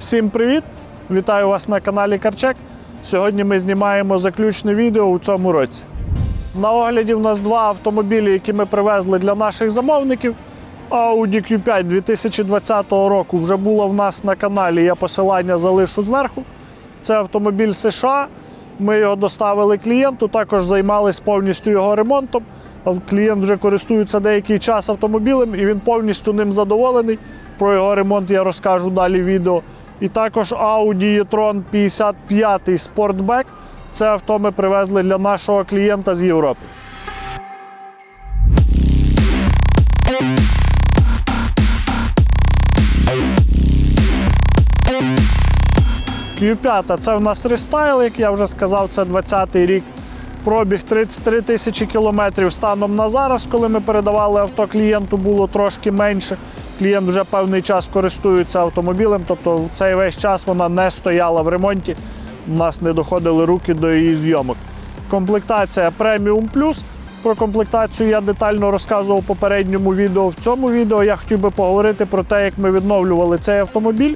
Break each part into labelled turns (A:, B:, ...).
A: Всім привіт! Вітаю вас на каналі Карчек. Сьогодні ми знімаємо заключне відео у цьому році. На огляді в нас два автомобілі, які ми привезли для наших замовників. Audi Q5 2020 року вже було в нас на каналі. Я посилання залишу зверху. Це автомобіль США. Ми його доставили клієнту, також займалися повністю його ремонтом. Клієнт вже користується деякий час автомобілем і він повністю ним задоволений. Про його ремонт я розкажу далі в відео. І також Audi e-tron 55 Sportback. Це авто ми привезли для нашого клієнта з Європи. Q5 це в нас рестайл, як я вже сказав, це 20-й рік. Пробіг 33 тисячі кілометрів станом на зараз, коли ми передавали авто клієнту, було трошки менше. Клієнт вже певний час користується автомобілем, тобто цей весь час вона не стояла в ремонті. У нас не доходили руки до її зйомок. Комплектація Premium Plus. Про комплектацію я детально розказував в попередньому відео. В цьому відео я хотів би поговорити про те, як ми відновлювали цей автомобіль,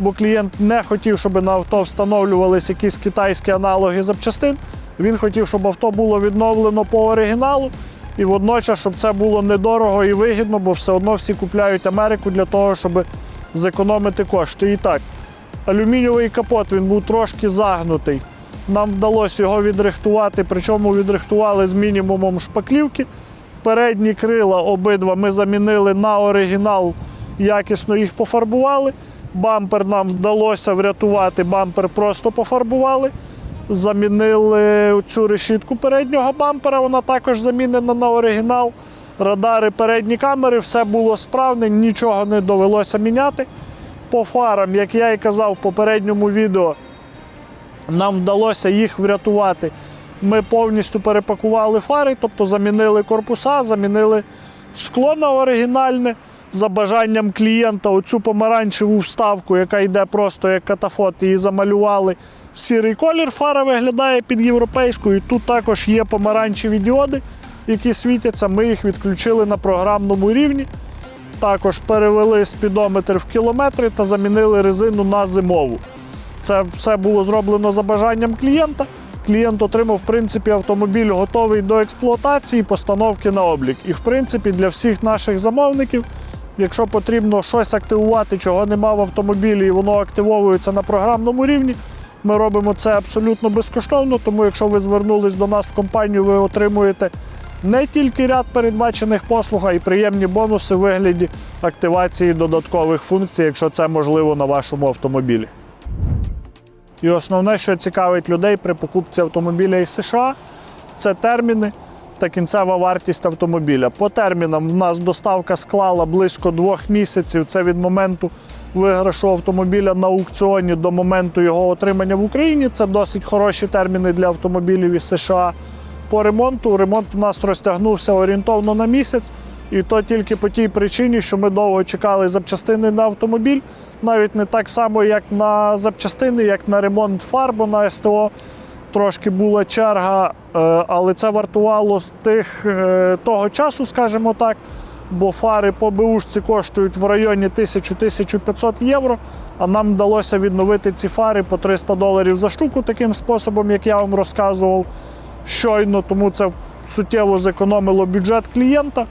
A: бо клієнт не хотів, щоб на авто встановлювалися якісь китайські аналоги запчастин. Він хотів, щоб авто було відновлено по оригіналу, і водночас, щоб це було недорого і вигідно, бо все одно всі купляють Америку для того, щоб зекономити кошти. І так, алюмінієвий капот він був трошки загнутий. Нам вдалося його відрихтувати, причому відрихтували з мінімумом шпаклівки. Передні крила обидва ми замінили на оригінал, якісно їх пофарбували. Бампер нам вдалося врятувати, бампер просто пофарбували. Замінили цю решітку переднього бампера, вона також замінена на оригінал. Радари, передні камери, все було справне, нічого не довелося міняти. По фарам, як я і казав в попередньому відео, нам вдалося їх врятувати. Ми повністю перепакували фари, тобто замінили корпуса, замінили скло на оригінальне. За бажанням клієнта оцю помаранчеву вставку, яка йде просто як катафот, її замалювали сірий колір. Фара виглядає під європейською. Тут також є помаранчеві діоди, які світяться. Ми їх відключили на програмному рівні. Також перевели спідометр в кілометри та замінили резину на зимову. Це все було зроблено за бажанням клієнта. Клієнт отримав, в принципі, автомобіль готовий до експлуатації, постановки на облік. І, в принципі, для всіх наших замовників, якщо потрібно щось активувати, чого нема в автомобілі, і воно активовується на програмному рівні, ми робимо це абсолютно безкоштовно. Тому, якщо ви звернулись до нас в компанію, ви отримуєте не тільки ряд передбачених послуг, а й приємні бонуси в вигляді активації додаткових функцій, якщо це можливо на вашому автомобілі. І основне, що цікавить людей при покупці автомобіля із США, це терміни та кінцева вартість автомобіля. По термінам в нас доставка склала близько двох місяців. Це від моменту виграшу автомобіля на аукціоні до моменту його отримання в Україні. Це досить хороші терміни для автомобілів із США. По ремонту ремонт у нас розтягнувся орієнтовно на місяць. І то тільки по тій причині, що ми довго чекали запчастини на автомобіль, навіть не так само, як на запчастини, як на ремонт фар, бо на СТО трошки була черга, е, але це вартувало тих, е, того часу, скажімо так, бо фари по БУшці коштують в районі 1000-1500 євро, а нам вдалося відновити ці фари по 300 доларів за штуку таким способом, як я вам розказував щойно, тому це суттєво зекономило бюджет клієнта.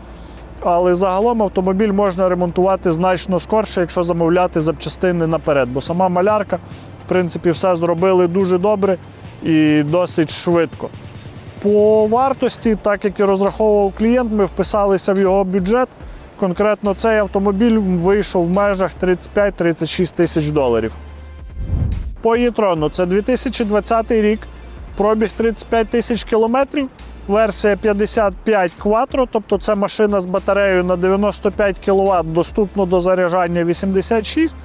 A: Але загалом автомобіль можна ремонтувати значно скорше, якщо замовляти запчастини наперед. Бо сама малярка, в принципі, все зробили дуже добре і досить швидко. По вартості, так як і розраховував клієнт, ми вписалися в його бюджет. Конкретно цей автомобіль вийшов в межах 35-36 тисяч доларів. По Єтрону це 2020 рік, пробіг 35 тисяч кілометрів. Версія 55 Quattro, тобто це машина з батареєю на 95 кВт, доступно до заряджання 86,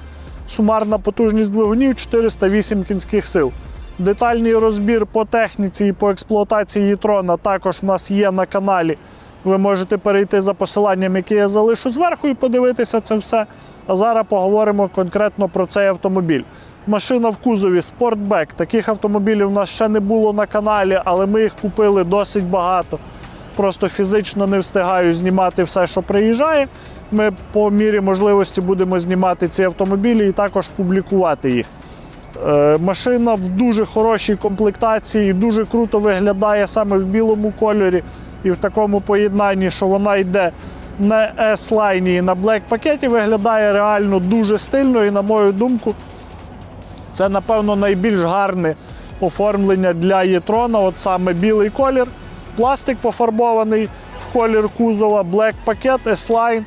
A: сумарна потужність двигунів 408 кінських сил. Детальний розбір по техніці і по експлуатації Єтрона також у нас є на каналі. Ви можете перейти за посиланням, яке я залишу зверху, і подивитися це все. А зараз поговоримо конкретно про цей автомобіль. Машина в кузові Sportback. Таких автомобілів у нас ще не було на каналі, але ми їх купили досить багато. просто фізично не встигаю знімати все, що приїжджає. Ми по мірі можливості будемо знімати ці автомобілі і також публікувати їх. Е, Машина в дуже хорошій комплектації, дуже круто виглядає саме в білому кольорі і в такому поєднанні, що вона йде на S-лайні і на Black пакеті, виглядає реально дуже стильно і, на мою думку, це, напевно, найбільш гарне оформлення для Єтрона. От саме білий колір, пластик пофарбований в колір кузова, Black пакет, S-Line,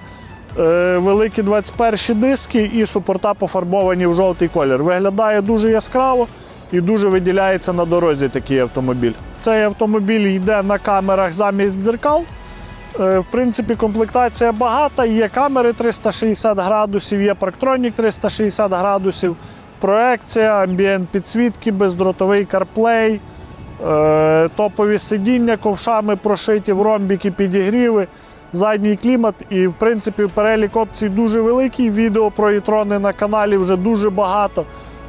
A: великі 21 диски і супорта пофарбовані в жовтий колір. Виглядає дуже яскраво і дуже виділяється на дорозі такий автомобіль. Цей автомобіль йде на камерах замість дзеркал. Е, В принципі, комплектація багата. Є камери 360 градусів, є парктронік 360 градусів, проекція, амбієнт підсвітки, бездротовий е, топові сидіння ковшами прошиті в ромбіки, підігріви, задній клімат. І, в принципі, перелік опцій дуже великий. Відео про e на каналі вже дуже багато.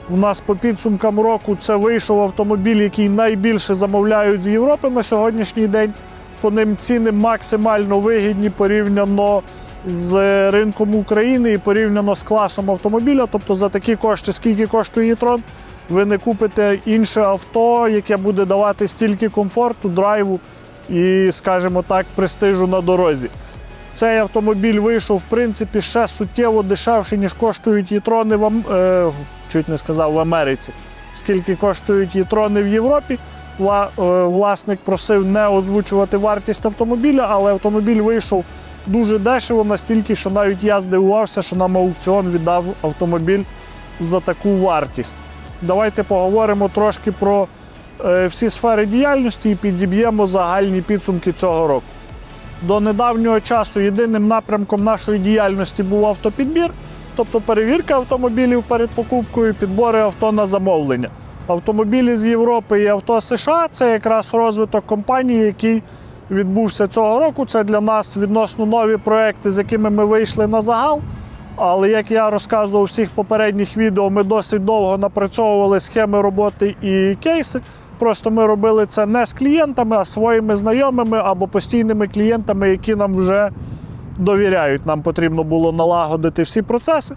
A: У нас по підсумкам року це вийшов автомобіль, який найбільше замовляють з Європи на сьогоднішній день. По ним ціни максимально вигідні порівняно з ринком України і порівняно з класом автомобіля. Тобто за такі кошти, скільки коштує Єтрон, ви не купите інше авто, яке буде давати стільки комфорту, драйву і, скажімо так, престижу на дорозі. Цей автомобіль вийшов, в принципі, ще суттєво дешевше, ніж коштують єтрони в, е, чуть не сказав, в Америці. Скільки коштують єтрони в Європі. Е, Власник просив не озвучувати вартість автомобіля, але автомобіль вийшов дуже дешево, настільки, що навіть я здивувався, що нам аукціон віддав автомобіль за таку вартість. Давайте поговоримо трошки про всі сфери діяльності і підіб'ємо загальні підсумки цього року. До недавнього часу єдиним напрямком нашої діяльності був автопідбір, тобто перевірка автомобілів перед покупкою, підбори авто на замовлення. Автомобілі з Європи і авто США це якраз розвиток компанії, який відбувся цього року. Це для нас відносно нові проекти, з якими ми вийшли на загал. Але як я розказував у всіх попередніх відео, ми досить довго напрацьовували схеми роботи і кейси. Просто ми робили це не з клієнтами, а своїми знайомими або постійними клієнтами, які нам вже довіряють. Нам потрібно було налагодити всі процеси.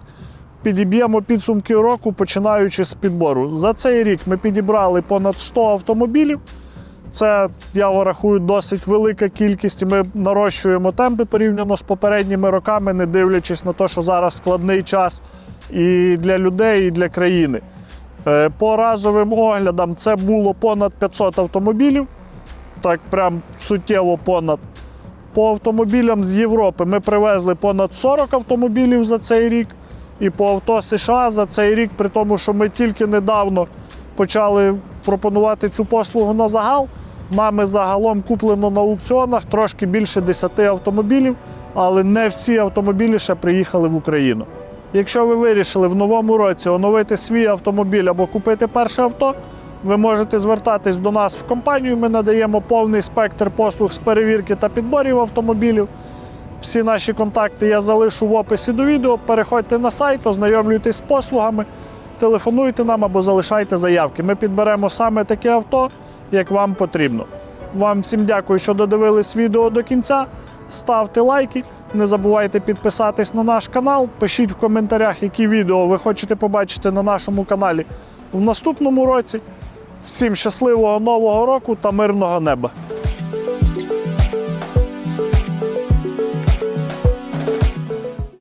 A: Підіб'ємо підсумки року, починаючи з підбору. За цей рік ми підібрали понад 100 автомобілів. Це, я рахую, досить велика кількість. Ми нарощуємо темпи порівняно з попередніми роками, не дивлячись на те, що зараз складний час і для людей, і для країни. Е, По разовим оглядам це було понад 500 автомобілів. Так, прям суттєво понад. По автомобілям з Європи ми привезли понад 40 автомобілів за цей рік. І по авто США за цей рік, при тому, що ми тільки недавно почали пропонувати цю послугу на загал. Нами загалом куплено на аукціонах трошки більше 10 автомобілів, але не всі автомобілі ще приїхали в Україну. Якщо ви вирішили в новому році оновити свій автомобіль або купити перше авто, ви можете звертатись до нас в компанію. Ми надаємо повний спектр послуг з перевірки та підборів автомобілів. Всі наші контакти я залишу в описі до відео. Переходьте на сайт, ознайомлюйтесь з послугами, телефонуйте нам або залишайте заявки. Ми підберемо саме таке авто, як вам потрібно. Вам всім дякую, що додивились відео до кінця. Ставте лайки, не забувайте підписатись на наш канал. Пишіть в коментарях, які відео ви хочете побачити на нашому каналі в наступному році. Всім щасливого нового року та мирного неба!